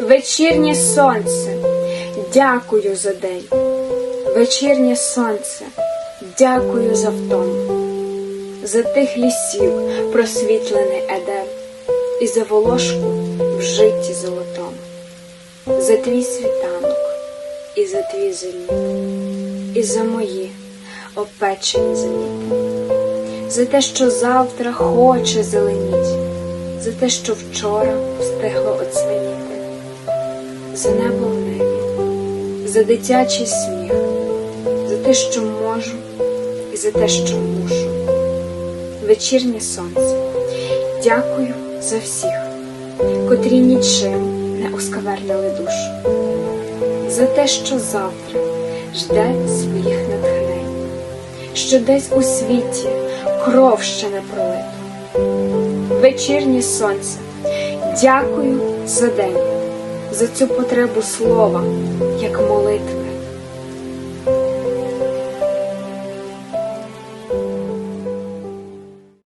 вечірнє сонце, дякую за день. Вечірнє сонце, дякую за втому, за тих лісів просвітлений едем, і за волошку в житті золотому, за твій світанок, і за твій зеліт, і за мої опечені зеніти, за те, що завтра хоче зеленіть, за те, що вчора встигло оцвініти, за небо в небі, за дитячий сміх, за те, що можу, і за те, що мушу. Вечірнє сонце, дякую за всіх, котрі нічим не оскавернили душу, за те, що завтра жде своїх натхнень, що десь у світі кров ще не пролита. Вечірнє сонце, дякую за день, за цю потребу слова, як молитва